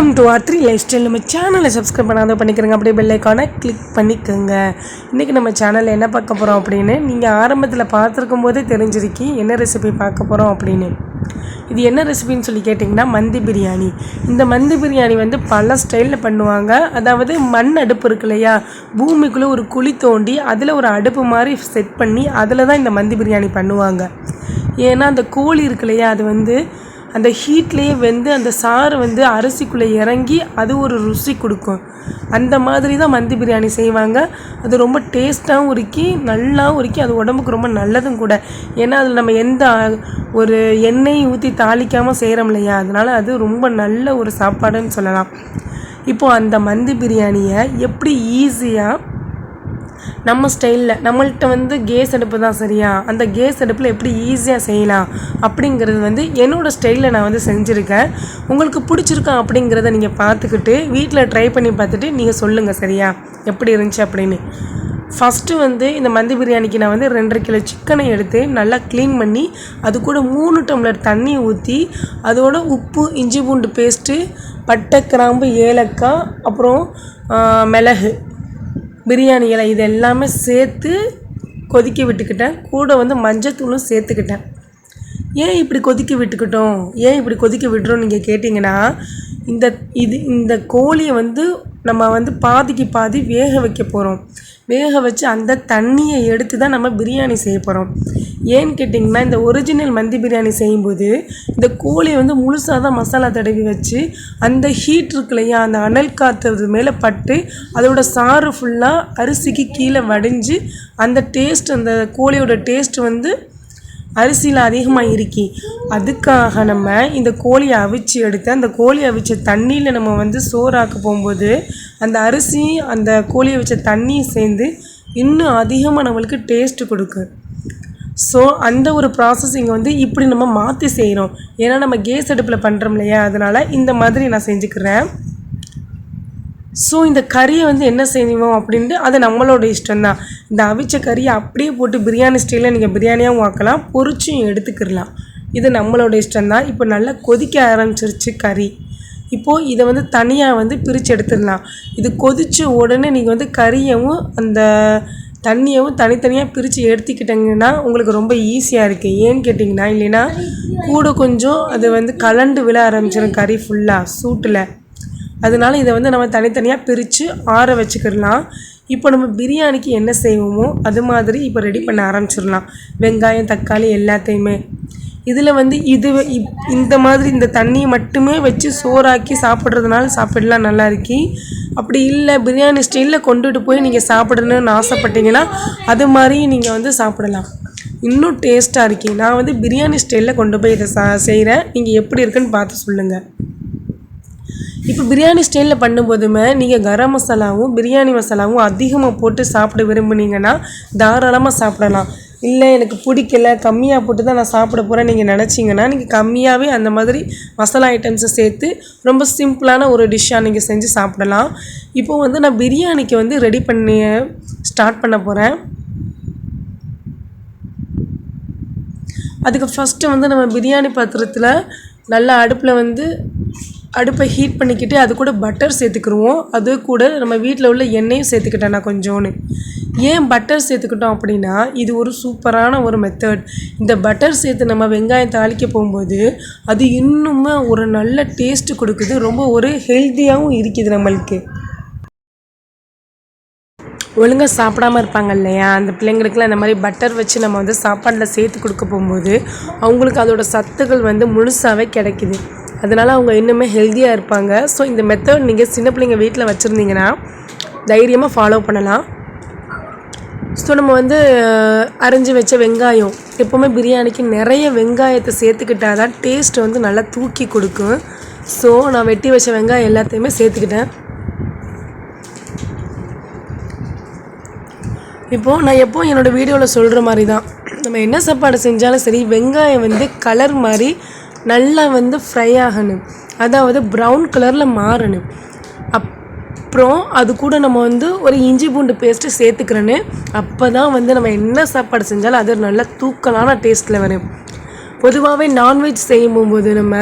Watery life style நம்ம சேனலை subscribe பண்ணாத பண்ணிக்கிறங்க அப்படியே பெல்லைக்கான கிளிக் பண்ணிக்கோங்க. இன்றைக்கி நம்ம சேனலில் என்ன பார்க்க போகிறோம் அப்படின்னு நீங்கள் ஆரம்பத்தில் பார்த்துருக்கும் போதே தெரிஞ்சிருக்கி என்ன ரெசிபி பார்க்க போகிறோம் அப்படின்னு. இது என்ன ரெசிபின்னு சொல்லி கேட்டிங்கன்னா மந்தி பிரியாணி. இந்த மந்தி பிரியாணி வந்து பல ஸ்டைலில் பண்ணுவாங்க. அதாவது மண் அடுப்பு இருக்கு இல்லையா? பூமிக்குள்ளே ஒரு குழி தோண்டி அதில் ஒரு அடுப்பு மாதிரி செட் பண்ணி அதில் தான் இந்த மந்தி பிரியாணி பண்ணுவாங்க. ஏன்னா அந்த கோழி இருக்கு இல்லையா? அது வந்து அந்த ஹீட்லேயே வெந்து அந்த சாறு வந்து அரிசிக்குள்ளே இறங்கி அது ஒரு ருசி கொடுக்கும். அந்த மாதிரி தான் மந்தி பிரியாணி செய்வாங்க. அது ரொம்ப டேஸ்ட்டாகவும் இருக்கி நல்லாவும் இருக்கி அது உடம்புக்கு ரொம்ப நல்லதும் கூட. ஏன்னா அதில் நம்ம எந்த ஒரு எண்ணெய் ஊற்றி தாளிக்காமல் செய்கிறோம் இல்லையா? அதனால் அது ரொம்ப நல்ல ஒரு சாப்பாடுன்னு சொல்லலாம். இப்போது அந்த மந்தி பிரியாணியை எப்படி ஈஸியாக நம்ம ஸ்டைலில் நம்மள்கிட்ட வந்து கேஸ் அடுப்பு தான் சரியா? அந்த கேஸ் அடுப்பில் எப்படி ஈஸியாக செய்யலாம் அப்படிங்கிறது வந்து என்னோடய ஸ்டைலில் நான் வந்து செஞ்சுருக்கேன். உங்களுக்கு பிடிச்சிருக்கா அப்படிங்கிறத நீங்கள் பார்த்துக்கிட்டு வீட்டில் ட்ரை பண்ணி பார்த்துட்டு நீங்கள் சொல்லுங்கள் சரியா? எப்படி இருந்துச்சு அப்படின்னு. ஃபஸ்ட்டு வந்து இந்த மந்தி பிரியாணிக்கு நான் வந்து ரெண்டரை கிலோ சிக்கனை எடுத்து நல்லா க்ளீன் பண்ணி அது கூட மூணு டம்ளர் தண்ணி ஊற்றி அதோட உப்பு இஞ்சி பூண்டு பேஸ்ட்டு பட்டை கிராம்பு ஏலக்காய் அப்புறம் மிளகு. பிரியாணி இலை இது எல்லாமே சேர்த்து கொதிக்க விட்டுக்கிட்டேன். கூட வந்து மஞ்சத்தூளும் சேர்த்துக்கிட்டேன். ஏன் இப்படி கொதிக்க விட்டுக்கிட்டோம்? ஏன் இப்படி கொதிக்க விட்டுறோம் நீங்கள் கேட்டிங்கன்னா இந்த இது இந்த கோழியை வந்து நம்ம வந்து பாதிக்கு பாதி வேக வைக்க போகிறோம் வேக வச்சு அந்த தண்ணியை எடுத்து தான் நம்ம பிரியாணி செய்ய போகிறோம் ஏன்னு கேட்டிங்கன்னா இந்த ஒரிஜினல் மந்தி பிரியாணி செய்யும்போது இந்த கோழியை வந்து முழுசாக தான் மசாலா தடவி வச்சு அந்த ஹீட் இருக்கு இல்லையா அந்த அனல் காற்று மேலே பட்டு அதோட சாறு ஃபுல்லாக அரிசிக்கு கீழே வடிஞ்சு அந்த டேஸ்ட் அந்த கோழியோட டேஸ்ட் வந்து அரிசியில் அதிகமாக இருக்கி அதுக்காக நம்ம இந்த கோழியை அவிச்சு எடுத்து அந்த கோழி அவிச்ச தண்ணியில் நம்ம வந்து சோறாக்க போகும்போது அந்த அரிசி அந்த கோழியை வச்ச தண்ணியும் சேர்ந்து இன்னும் அதிகமாக நம்மளுக்கு டேஸ்ட் கொடுக்கும். ஸோ அந்த ஒரு ப்ராசஸிங் வந்து இப்படி நம்ம மாற்றி செய்கிறோம் ஏன்னா நம்ம கேஸ் அடுப்பில் பண்ணுறோம் இல்லையா? அதனால் இந்த மாதிரி நான் செஞ்சுக்கிறேன். ஸோ இந்த கறியை வந்து என்ன செய்வோம் அப்படின்ட்டு அது நம்மளோட இஷ்டம் தான் இந்த அவிச்ச கறியை அப்படியே போட்டு பிரியாணி ஸ்டைலில் நீங்கள் பிரியாணியாகவும் ஆக்கலாம் பொறிச்சும் எடுத்துக்கிடலாம். இது நம்மளோட இஷ்டம் தான் இப்போ நல்லா கொதிக்க ஆரம்பிச்சிருச்சு கறி. இப்போது இதை வந்து தனியாக வந்து பிரித்து எடுத்துடலாம். இது கொதிச்ச உடனே நீங்கள் வந்து கறியவும் அந்த தண்ணியவும் தனித்தனியாக பிரித்து எடுத்துக்கிட்டிங்கன்னா உங்களுக்கு ரொம்ப ஈஸியாக இருக்குது ஏன்னு கேட்டிங்கன்னா இல்லைன்னா கூட கொஞ்சம் அது வந்து கலண்டு விழ ஆரம்பிச்சிடும் கறி ஃபுல்லாக சூட்டில். அதனால இதை வந்து நம்ம தனித்தனியாக பிரித்து ஆற வச்சுக்கிடலாம். இப்போ நம்ம பிரியாணிக்கு என்ன செய்வோமோ அது மாதிரி இப்போ ரெடி பண்ண ஆரம்பிச்சிடலாம். வெங்காயம் தக்காளி எல்லாத்தையுமே. இதில் வந்து இது இப்- இந்த மாதிரி இந்த தண்ணியை மட்டுமே வச்சு சோறாக்கி சாப்பிட்றதுனால சாப்பிடலாம் நல்லா இருக்கி. அப்படி இல்லை பிரியாணி ஸ்டைலில் கொண்டுட்டு போய் நீங்கள் சாப்பிடணும்னு ஆசைப்பட்டீங்கன்னா அது மாதிரி நீங்கள் வந்து சாப்பிடலாம். இன்னும் டேஸ்ட்டாக இருக்கி. நான் வந்து பிரியாணி ஸ்டைலில் கொண்டு போய் இதை சா செய்கிறேன் நீங்கள் எப்படி இருக்குன்னு பார்த்து சொல்லுங்கள் இப்போ பிரியாணி ஸ்டைலில் பண்ணும்போதுமே நீங்கள் கரம் மசாலாவும் பிரியாணி மசாலாவும் அதிகமாக போட்டு சாப்பிட விரும்புனீங்கன்னா தாராளமாக சாப்பிடலாம். இல்லை எனக்கு பிடிக்கல கம்மியாக போட்டு தான் நான் சாப்பிட போகிறேன் நீங்கள் நினச்சிங்கன்னா நீங்கள் கம்மியாகவே அந்த மாதிரி மசாலா ஐட்டம்ஸை சேர்த்து ரொம்ப சிம்பிளான ஒரு டிஷ்ஷாக நீங்கள் செஞ்சு சாப்பிடலாம். இப்போ வந்து நான் பிரியாணிக்கு வந்து ரெடி பண்ணி ஸ்டார்ட் பண்ண போகிறேன் அதுக்கு ஃபஸ்ட்டு வந்து நம்ம பிரியாணி பாத்திரத்தில் நல்லா அடுப்பில் வந்து அடுப்பை ஹீட் பண்ணிக்கிட்டு அது கூட பட்டர் சேர்த்துக்கிருவோம். அது கூட நம்ம வீட்டில் உள்ள எண்ணெயும் சேர்த்துக்கிட்டேன் நான் கொஞ்சோன்னு. ஏன் பட்டர் சேர்த்துக்கிட்டோம் அப்படின்னா இது ஒரு சூப்பரான ஒரு மெத்தட் இந்த பட்டர் சேர்த்து நம்ம வெங்காயம் தாளிக்க போகும்போது அது இன்னுமே ஒரு நல்ல டேஸ்ட் கொடுக்குது. ரொம்ப ஒரு ஹெல்த்தியாகவும் இருக்குது நம்மளுக்கு. ஒழுங்காக சாப்பிடாம இருப்பாங்க இல்லையா? அந்த பிள்ளைங்களுக்குலாம் இந்த மாதிரி பட்டர் வச்சு நம்ம வந்து சாப்பாட்டில் சேர்த்து கொடுக்க போகும்போது அவங்களுக்கு அதோட சத்துக்கள் வந்து முழுசாகவே கிடைக்குது. அதனால் அவங்க இன்னுமே ஹெல்த்தியாக இருப்பாங்க. ஸோ இந்த மெத்தட் நீங்கள் சின்ன பிள்ளைங்க வீட்டில் வச்சுருந்தீங்கன்னா தைரியமாக ஃபாலோ பண்ணலாம். ஸோ நம்ம வந்து அரிஞ்சு வச்ச வெங்காயம் எப்போவுமே பிரியாணிக்கு நிறைய வெங்காயத்தை சேர்த்துக்கிட்டா தான் டேஸ்ட் வந்து நல்லா தூக்கி கொடுக்கும். ஸோ நான் வெட்டி வச்ச வெங்காயம் எல்லாத்தையுமே சேர்த்துக்கிட்டேன். இப்போது நான் எப்போ என்னோடய வீடியோவில் சொல்கிற மாதிரி தான் நம்ம என்ன சாப்பாடு செஞ்சாலும் சரி வெங்காயம் வந்து கலர் மாதிரி நல்லா வந்து ஃப்ரை ஆகணும். அதாவது ப்ரௌன் கலரில் மாறணும். அப்புறம் அது கூட நம்ம வந்து ஒரு இஞ்சி பூண்டு பேஸ்ட்டு சேர்த்துக்கிறேன்னு அப்போ தான் வந்து நம்ம என்ன சாப்பாடு செஞ்சாலும் அது நல்லா நல்ல தூக்கலான டேஸ்ட்டில் வரும். பொதுவாகவே நான்வெஜ் செய்யும் போது நம்ம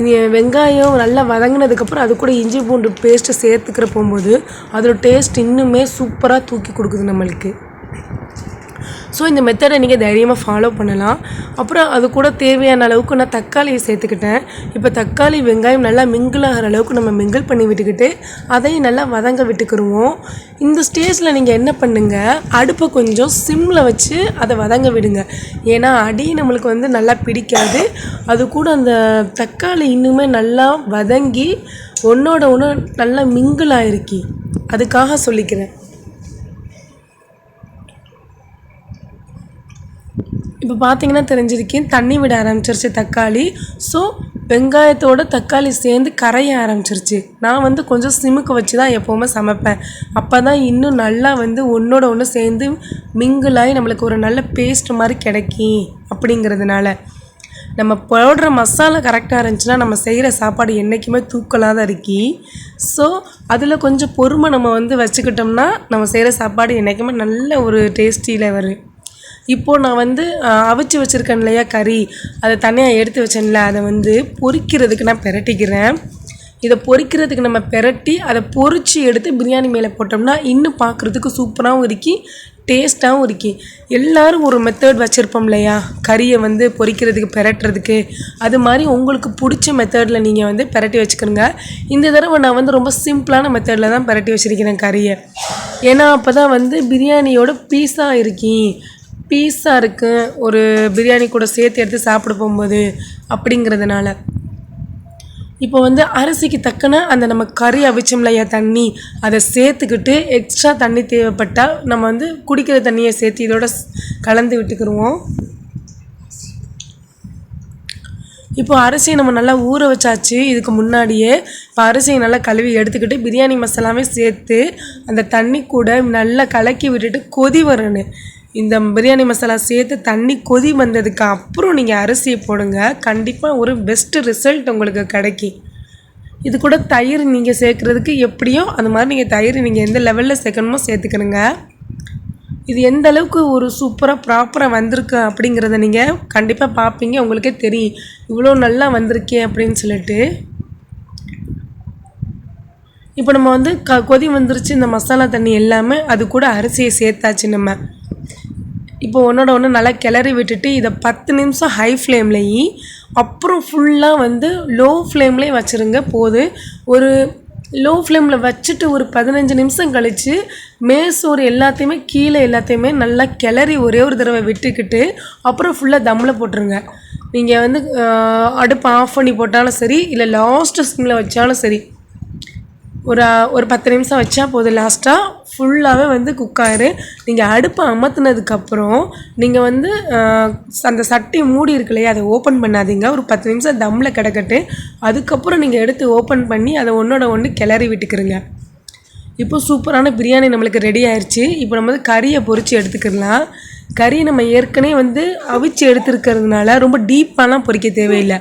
இது வெங்காயம் நல்லா வதங்கினதுக்கப்புறம் அது கூட இஞ்சி பூண்டு பேஸ்ட்டு சேர்த்துக்கிற போகும்போது அதோட டேஸ்ட் இன்னுமே சூப்பராக தூக்கி கொடுக்குது நம்மளுக்கு. ஸோ இந்த மெத்தடை நீங்கள் தைரியமாக ஃபாலோ பண்ணலாம். அப்புறம் அது கூட தேவையான அளவுக்கு நான் தக்காளியை சேர்த்துக்கிட்டேன். இப்போ தக்காளி வெங்காயம் நல்லா மிங்கிள் ஆகிற அளவுக்கு நம்ம மிங்கிள் பண்ணி விட்டுக்கிட்டு அதையும் நல்லா வதங்க விட்டுக்கிருவோம். இந்த ஸ்டேஜில் நீங்கள் என்ன பண்ணுங்கள் அடுப்பை கொஞ்சம் சிம்மில் வச்சு அதை வதங்க விடுங்க. ஏன்னா அடி நம்மளுக்கு வந்து நல்லா பிடிக்காது. அது கூட அந்த தக்காளி இன்னுமே நல்லா வதங்கி ஒன்றோட ஒன்று நல்லா மிங்கிள் ஆகிருக்கி அதுக்காக சொல்லிக்கிறேன். இப்போ பார்த்தீங்கன்னா தெரிஞ்சிருக்கேன் தண்ணி விட ஆரம்பிச்சிருச்சு தக்காளி. ஸோ வெங்காயத்தோட தக்காளி சேர்ந்து கரைய ஆரம்பிச்சிருச்சு. நான் வந்து கொஞ்சம் சிமுக்கு வச்சு தான் எப்போவுமே சமைப்பேன். அப்போ தான் இன்னும் நல்லா வந்து ஒன்றோட ஒன்று சேர்ந்து மிங்கிளாகி நம்மளுக்கு ஒரு நல்ல பேஸ்ட் மாதிரி கிடைக்கும் அப்படிங்கிறதுனால. நம்ம போடுற மசாலா கரெக்டாக இருந்துச்சுன்னா நம்ம செய்கிற சாப்பாடு என்றைக்குமே தூக்கலாக தான் இருக்கி ஸோ அதில் கொஞ்சம் பொறுமை நம்ம வந்து வச்சுக்கிட்டோம்னா நம்ம செய்கிற சாப்பாடு என்றைக்குமே நல்ல ஒரு டேஸ்டியில் வரும் இப்போது நான் வந்து அவிச்சு வச்சுருக்கேன் இல்லையா கறி. அதை தனியாக எடுத்து வச்சேன்ல அதை வந்து பொறிக்கிறதுக்கு நான் பிரட்டிக்கிறேன். இதை பொறிக்கிறதுக்கு நம்ம பெரட்டி அதை பொறிச்சு எடுத்து பிரியாணி மேலே போட்டோம்னா இன்னும் பார்க்குறதுக்கு சூப்பராகவும் இருக்கி டேஸ்ட்டாகவும் இருக்கி. எல்லாரும் ஒரு மெத்தட் வச்சுருப்போம் இல்லையா கறியை வந்து பொறிக்கிறதுக்கு பெரட்டுறதுக்கு. அது மாதிரி உங்களுக்கு பிடிச்ச மெத்தடில் நீங்கள் வந்து பெரட்டி வச்சுக்கணுங்க. இந்த தடவை நான் வந்து ரொம்ப சிம்பிளான மெத்தடில் தான் பெரட்டி வச்சுருக்கிறேன் கறியை. ஏன்னா அப்போ தான் வந்து பிரியாணியோட பீஸாக இருக்கி பீஸாக இருக்குது ஒரு பிரியாணி கூட சேர்த்து எடுத்து சாப்பிட போகும்போது அப்படிங்கிறதுனால. இப்போ வந்து அரிசிக்கு தக்கன அந்த நம்ம கறி அவிச்சோம் இல்லையா தண்ணி அதை சேர்த்துக்கிட்டு எக்ஸ்ட்ரா தண்ணி தேவைப்பட்டால் நம்ம வந்து குடிக்கிற தண்ணியை சேர்த்து இதோட கலந்து விட்டுக்கிருவோம். இப்போ அரிசியை நம்ம நல்லா ஊற வச்சாச்சு. இதுக்கு முன்னாடியே இப்போ அரிசியை நல்லா கழுவி எடுத்துக்கிட்டு பிரியாணி மசாலாவே சேர்த்து அந்த தண்ணி கூட நல்லா கலக்கி விட்டுட்டு கொதி வரணும். இந்த பிரியாணி மசாலா சேர்த்து தண்ணி கொதி வந்ததுக்கு அப்புறம் நீங்கள் அரிசியை போடுங்க. கண்டிப்பாக ஒரு பெஸ்ட்டு ரிசல்ட் உங்களுக்கு கிடைக்கும். இது கூட தயிர் நீங்கள் சேர்க்குறதுக்கு எப்படியோ அந்த மாதிரி நீங்கள் தயிர் நீங்கள் எந்த லெவலில் சேர்க்கணுமோ சேர்த்துக்கணுங்க. இது எந்த அளவுக்கு ஒரு சூப்பராக ப்ராப்பராக வந்திருக்கு அப்படிங்கிறத நீங்கள் கண்டிப்பாக பார்ப்பீங்க உங்களுக்கே தெரியும். இவ்வளோ நல்லா வந்திருக்கே அப்படின்னு சொல்லிட்டு. இப்போ நம்ம வந்து க கொதி வந்துருச்சு இந்த மசாலா தண்ணி எல்லாமே அது கூட அரிசியை சேர்த்தாச்சு நம்ம. இப்போ ஒன்றோட ஒன்று நல்லா கிளறி விட்டுட்டு இதை பத்து நிமிஷம் ஹை ஃப்ளேம்லேயும் அப்புறம் ஃபுல்லாக வந்து லோ ஃப்ளேம்லேயே வச்சுருங்க போது. ஒரு லோ ஃப்ளேமில் வச்சுட்டு ஒரு பதினஞ்சு நிமிஷம் கழித்து மேசோறு எல்லாத்தையுமே கீழே எல்லாத்தையுமே நல்லா கிளறி ஒரே ஒரு தடவை விட்டுக்கிட்டு அப்புறம் ஃபுல்லாக தம்மில் போட்டுருங்க. நீங்கள் வந்து அடுப்பு அடுப்பை ஆஃப் பண்ணி போட்டாலும் சரி இல்லை லாஸ்ட்டு ஸ்கிம்மில் வச்சாலும் சரி ஒரு ஒரு பத்து நிமிஷம் வச்சா போதும் லாஸ்ட்டாக ஃபுல்லாகவே வந்து குக் ஆயிரும் நீங்கள் அடுப்பை அமர்த்தினதுக்கப்புறம் நீங்கள் வந்து அந்த சட்டி மூடி இருக்கு இல்லையா அதை ஓப்பன் பண்ணாதீங்க. ஒரு பத்து நிமிஷம் தம்மில் கிடக்கட்டு. அதுக்கப்புறம் நீங்கள் எடுத்து ஓப்பன் பண்ணி அதை ஒன்றோட ஒன்று கிளறி விட்டுக்கிறங்க இப்போ சூப்பரான பிரியாணி நம்மளுக்கு ரெடி ஆயிடுச்சு இப்போ நம்ம வந்து கறியை பொரித்து எடுத்துக்கிடலாம். கறி நம்ம ஏற்கனவே வந்து அவிச்சு எடுத்துருக்கிறதுனால ரொம்ப டீப்பாலாம் பொரிக்க தேவையில்லை.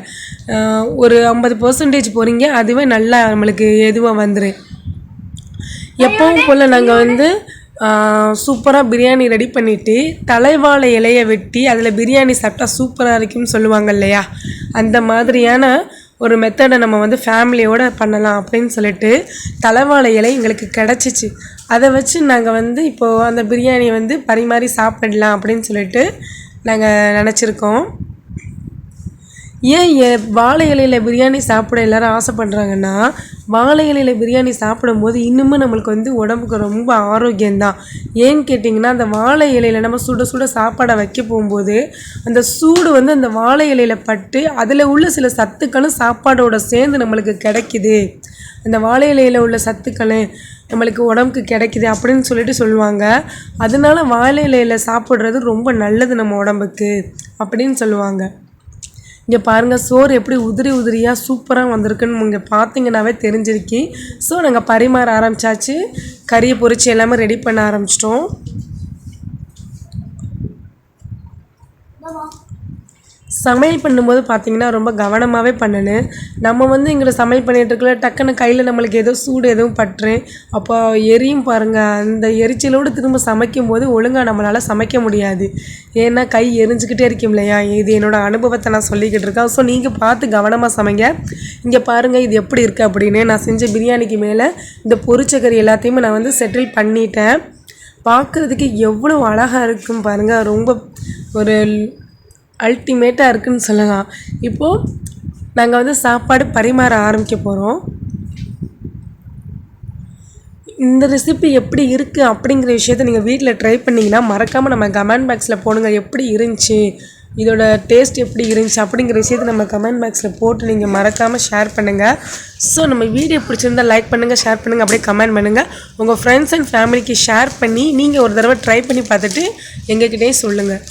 ஒரு ஐம்பது பர்சன்டேஜ் பொறிங்க அதுவே நல்லா நம்மளுக்கு எதுவாக வந்துடும் எப்பவும் போல் நாங்கள் வந்து சூப்பராக பிரியாணி ரெடி பண்ணிவிட்டு தலைவாழை இலையை வெட்டி அதில் பிரியாணி சாப்பிட்டா சூப்பராக இருக்கும்னு சொல்லுவாங்க இல்லையா? அந்த மாதிரியான ஒரு மெத்தடை நம்ம வந்து ஃபேமிலியோடு பண்ணலாம் அப்படின்னு சொல்லிட்டு தலைவாழை இலை எங்களுக்கு கிடச்சிச்சு. அதை வச்சு நாங்கள் வந்து இப்போது அந்த பிரியாணியை வந்து பரிமாறி சாப்பிடலாம் அப்படின்னு சொல்லிட்டு நாங்கள் நினச்சிருக்கோம். ஏன் எ- வாழை இலையில் பிரியாணி சாப்பிட எல்லாரும் ஆசைப்படுறாங்கன்னா வாழை இலையில் பிரியாணி சாப்பிடும்போது இன்னுமும் நம்மளுக்கு வந்து உடம்புக்கு ரொம்ப ஆரோக்கியம்தான். ஏன்னு கேட்டிங்கன்னா அந்த வாழை இலையில் நம்ம சுட சுட சாப்பாடை வைக்க போகும்போது அந்த சூடு வந்து அந்த வாழை இலையில் பட்டு அதில் உள்ள சில சத்துக்களும் சாப்பாடோட சேர்ந்து நம்மளுக்கு கிடைக்குது. அந்த வாழை இலையில் உள்ள சத்துக்கள் நம்மளுக்கு உடம்புக்கு கிடைக்குது அப்படின்னு சொல்லிட்டு சொல்லுவாங்க. அதனால வாழை இலையில் சாப்பிட்றது ரொம்ப நல்லது நம்ம உடம்புக்கு அப்படின்னு சொல்லுவாங்க. இங்கே பாருங்கள் சோறு எப்படி உதிரி உதிரியாக சூப்பராக வந்திருக்குன்னு இங்கே பார்த்தீங்கன்னாவே தெரிஞ்சிருக்கி. ஸோ நாங்கள் பரிமாற ஆரம்பிச்சாச்சு. கறியை பொறிச்சு எல்லாமே ரெடி பண்ண ஆரம்பிச்சிட்டோம். சமையல் பண்ணும்போது பார்த்தீங்கன்னா ரொம்ப கவனமாகவே பண்ணணும் நம்ம வந்து இங்கே சமையல் பண்ணிட்டு இருக்கல டக்குன்னு கையில் நம்மளுக்கு ஏதோ சூடு எதுவும் பற்று அப்போ எரியும் பாருங்கள் அந்த எரிச்சலோடு திரும்ப சமைக்கும் போது ஒழுங்காக நம்மளால் சமைக்க முடியாது. ஏன்னா கை எரிஞ்சுக்கிட்டே இருக்கும் இல்லையா? இது என்னோடய அனுபவத்தை நான் சொல்லிக்கிட்டு இருக்கேன். ஸோ நீங்கள் பார்த்து கவனமாக சமைங்க. இங்கே பாருங்கள் இது எப்படி இருக்குது அப்படின்னு. நான் செஞ்ச பிரியாணிக்கு மேலே இந்த பொரிச்சக்கறி எல்லாத்தையுமே நான் வந்து செட்டில் பண்ணிட்டேன். பார்க்குறதுக்கு எவ்வளோ அழகாக இருக்கும் பாருங்கள் ரொம்ப ஒரு அல்டிமேட்டாக இருக்குன்னு சொல்லலாம். இப்போது நாங்கள் வந்து சாப்பாடு பரிமாற ஆரம்பிக்க போகிறோம் இந்த ரெசிபி எப்படி இருக்குது அப்படிங்கிற விஷயத்த நீங்கள் வீட்டில் ட்ரை பண்ணிங்கன்னா மறக்காமல் நம்ம கமெண்ட் பாக்ஸில் போடுங்க. எப்படி இருந்துச்சு? இதோட டேஸ்ட் எப்படி இருந்துச்சு? அப்படிங்கிற விஷயத்த நம்ம கமெண்ட் பாக்ஸில் போட்டு நீங்கள் மறக்காமல் ஷேர் பண்ணுங்கள் ஸோ நம்ம வீடியோ பிடிச்சிருந்தா லைக் பண்ணுங்கள் ஷேர் பண்ணுங்கள் அப்படியே கமெண்ட் பண்ணுங்கள் உங்கள் ஃப்ரெண்ட்ஸ் அண்ட் ஃபேமிலிக்கு ஷேர் பண்ணி நீங்கள் ஒரு தடவை ட்ரை பண்ணி பார்த்துட்டு எங்ககிட்டயே சொல்லுங்கள்